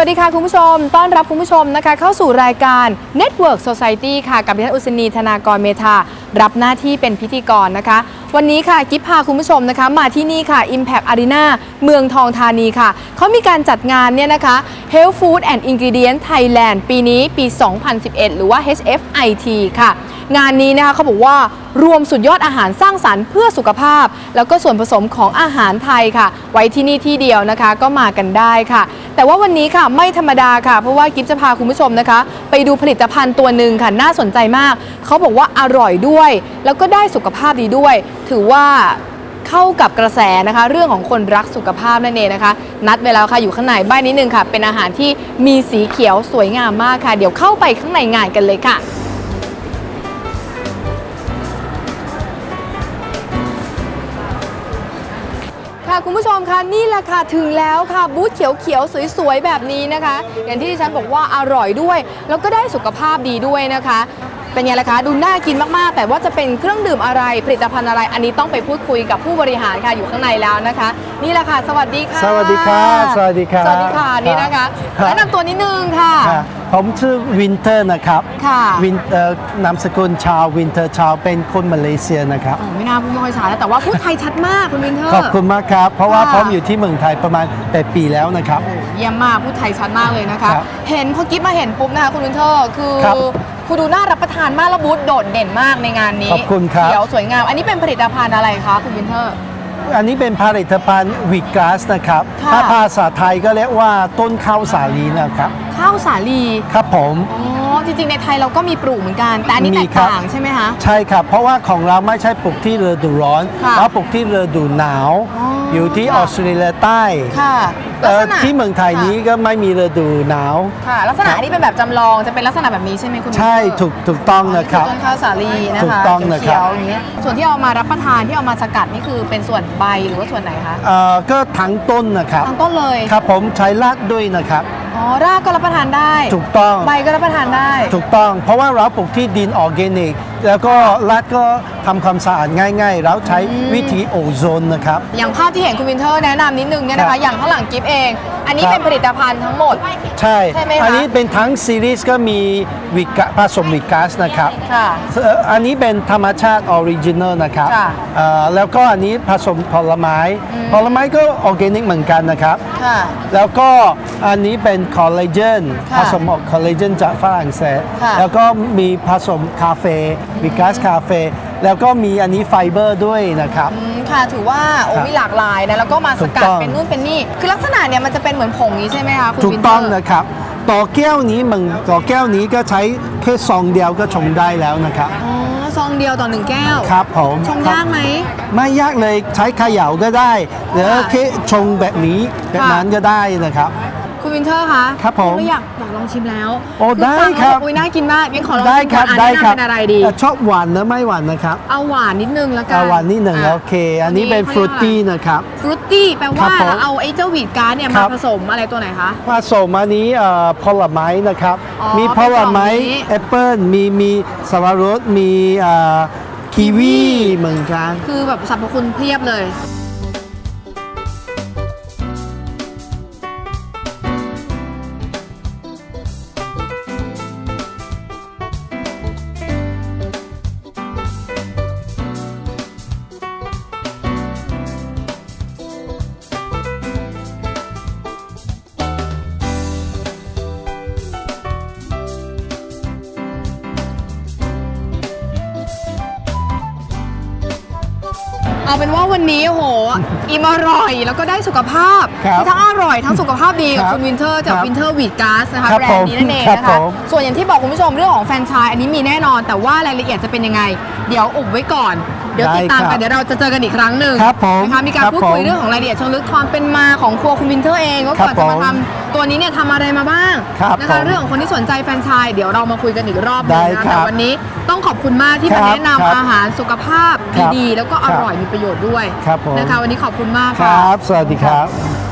วัสดีค่ะ คุณผู้ชม ต้อนรับคุณผู้ชมนะคะ เข้าสู่รายการ Network Society ค่ะ กับดิฉันอุศนีธนากรเมธารับหน้าที่เป็นพิธีกรนะคะ วันนี้ค่ะ กิฟพาคุณผู้ชมนะคะ มาที่นี่ค่ะ Impact Arena เมืองทองธานีค่ะ เขามีการจัดงานเนี่ยนะคะ Health Food and Ingredient Thailand ปีนี้ปี 2011 หรือว่า HFIT ค่ะ งานนี้นะคะเขาบอกว่ารวมสุดยอดอาหารสร้างสรรค์เพื่อสุขภาพ แล้วก็ส่วนผสมของอาหารไทยค่ะ ไว้ที่นี่ที่เดียวนะคะก็มากันได้ค่ะ แต่ว่าวันนี้ค่ะไม่ธรรมดาค่ะ เพราะว่ากิฟจะพาคุณผู้ชมนะคะ ไปดูผลิตภัณฑ์ตัวหนึ่งค่ะน่าสนใจมาก เขาบอกว่าอร่อยด้วย แล้วก็ได้สุขภาพดีด้วย ถือว่าเข้ากับกระแสนะคะ เรื่องของคนรักสุขภาพนั่นเองนะคะ นัดเวลาค่ะอยู่ข้างในบ้านนิดนึงค่ะ เป็นอาหารที่มีสีเขียวสวยงามมากค่ะ เดี๋ยวเข้าไปข้างในงานกันเลยค่ะ ค่ะคุณผู้ชมคะนี่แหละค่ะถึงแล้วค่ะบูธเขียวๆสวยๆแบบนี้นะคะ อย่างที่ดิฉันบอกว่าอร่อยด้วย แล้วก็ได้สุขภาพดีด้วยนะคะ เป็นไงล่ะคะดูน่ากินมากๆ แต่ว่าจะเป็นเครื่องดื่มอะไรผลิตภัณฑ์อะไร อันนี้ต้องไปพูดคุยกับผู้บริหารค่ะอยู่ข้างในแล้วนะคะ นี่แหละค่ะ สวัสดีค่ะสวัสดีครับสวัสดีครับสวัสดีค่ะนี่นะคะครับแนะนำตัวนิดนึงค่ะค่ะ ผมชื่อวินเทอร์นะครับค่ะวินเอ่อนามสกุลชาววินเทอร์ชาวเป็นคนมาเลเซียนะครับอ๋อไม่น่าพูดไม่ค่อยชัดแล้วแต่ว่าพูดไทยชัดมากคุณวินเทอร์ขอบคุณมากครับ เพราะว่าค่ะ ผมอยู่ที่เมืองไทยประมาณ8ปีแล้วนะครับ เยี่ยมมากพูดไทยชัดมากเลยนะคะ ครับเห็นพอกิ๊บมาเห็นปุ๊บนะคะคุณวินเทอร์คือครับคุณดูน่ารับประทานมากแล้วบูธโดดเด่นมากในงานนี้ขอบคุณครับ เขียวสวยงาม อันนี้เป็นผลิตภัณฑ์อะไรคะคุณวินเทอร์ อันนี้เป็นผลิตภัณฑ์วิกาสนะครับ ค่ะ ถ้าภาษาไทยก็เรียกว่าต้นข้าวสาลีนะครับ ข้าวสาลีครับผมอ๋อจริงๆในไทยเราก็มีปลูกเหมือนกัน แต่อันนี้มีแตกครับต่างใช่ไหมคะใช่ครับ เพราะว่าของเราไม่ใช่ปลูกที่ฤดูร้อนค่ะเราปลูกที่ฤดูหนาวอ๋อออยู่ที่ค่ะออสเตรเลียใต้ค่ะเอ่อลักษณะที่เมืองไทยนี้ค่ะก็ไม่มีฤดูหนาวค่ะลักษณะครับอันนี้เป็นแบบจำลองจะเป็นลักษณะแบบนี้ใช่ไหมคุณวินเทอร์ใช่ถูกถูกต้องอ๋อนะครับต้นข้าวสาลีนะคะถูกต้องนะครับเขียวๆอย่างเงี้ยส่วนที่เอามารับประทานที่เอามาสกัดนี่คือเป็นส่วนใบหรือว่าส่วนไหนคะเอ่อก็ทั้งต้นนะครับทั้งต้นเลยครับผมใช้รากด้วยนะครับ อ๋อรากก็รับประทานได้ ถูกต้อง ใบก็รับประทานได้ ถูกต้อง เพราะว่าเราปลูกที่ดินออร์แกนิก แล้วก็รากก็ทำความสะอาดง่ายๆเราใช้วิธีโอโซนนะครับ อย่างภาพที่เห็นคุณวินเทอร์แนะนำนิดนึงเนี่ยนะครัคะบอย่างข้างหลังกิฟเอง อันนี้ครับ เป็นผลิตภัณฑ์ทั้งหมด ใช่ ใช่ไหมคะ อันี้เป็นทั้งซีรีส์ก็มีวิกะผสมวิกัสนะครับ ค่ะ เอ่ออันนี้เป็นธรรมชาติออริจินอลนะครับค่ะเอ่อแล้วก็อันนี้ผสมผลไม้ผลไม้ก็ออร์แกนิกเหมือนกันนะครับ ค่ะ แล้วก็อันนี้เป็นคอลลาเจนค่ะผสมคอลลาเจนจากฝรั่งเศส ค่ะแล้วก็มีผสมคาเฟ่ วิกัสคาเฟ่แล้วก็มีอันนี้ไฟเบอร์ด้วยนะครับ อืมค่ะถือว่าโอ้ครับมีหลากหลายนะแล้วก็มาสกัถูดกต้อง เป็นนู่นเป็นนี่ คือลักษณะเนี่ยมันจะเป็นเหมือนผงนี้ใช่ไหมคะคุณถูกวินเทอร์ต้องนะครับ ต่อแก้วนี้มันต่อแก้วนี้ก็ใช้แค่ซองเดียวก็ชงได้แล้วนะครับอ๋อซองเดียวต่อหนึ่งแก้วครับผมชงครับยากไหม ไม่ยากเลยใช้เขย่าก็ได้ หรือค่ะ แค่ชงแบบนี้แบบนั้นก็ได้นะครับ คุณวินเทอร์คะครับผมไม่อยากอยากลองชิมแล้วโอ้ได้ฟังแล้วครับอุ้ยน่ากินมากงั้นขอลองได้ชิมคก่รัอบนอันได้นี้ครับเป็นอะไรดีเอ่อชอบหวานหรือไม่หวานนะครับเอาหวานนิดนึงแล้วกันเอาหวานนิดหนึ่งโอเค อันนี้เป็นฟรุตตี้นะครับฟรุตตี้แปลครัว่าบผมเอาไอ้เจ้าวีดการ์ดเนี่ยคมารับผสมอะไรตัวไหนคะผสมอันนี้เอ่อผลไม้นะครับอ๋อมีผลไม้เป็นกล่องนี้แอปเปิลมีมีสับปะรดมีเอ่อกีวีเหมือนกันคือแบบสรรพคุณเพียบเลย เอาเป็นว่าวันนี้โอ้โหอิ่มอร่อยแล้วก็ได้สุขภาพครับทั้งอร่อยทั้งสุขภาพดีกับครับคุณวินเทอร์จากครับวินเทอร์วีดการ์สนะคะครับแบรนด์นี้นั่นเองผมนะครัคะบผม ส่วนอย่างที่บอกคุณผู้ชมเรื่องของแฟรนไชส์อันนี้มีแน่นอน แต่ว่ารายละเอียดจะเป็นยังไง เดี๋ยวอุบไว้ก่อน เดี๋ยวติดตามได้ครักันบเดี๋ยวเราจะเจอกันอีกครั้งหนึ่งครับผมนะคะมีการครับพูดคุยผมเรื่องของรายละเอียดเชิงลึกความเป็นมาของครัวคุณวินเทอร์เองว่าครับก่อนจะมาผมทำ ตัวนี้เนี่ยทำอะไรมาบ้างครับนะคะผมเรื่องของคนที่สนใจแฟรนไชส์เดี๋ยวเรามาคุยกันอีกรอบหนึงได้นะครัแต่บวันนี้ต้องขอบคุณมากที่ครัมาบแนะนำครับอาหารสุขภาพครับดีๆแล้วก็อครับร่อยมีประโยชน์ด้วยครับผมนะคะวันนี้ขอบคุณมากคค่ะรับ สวัสดีครับ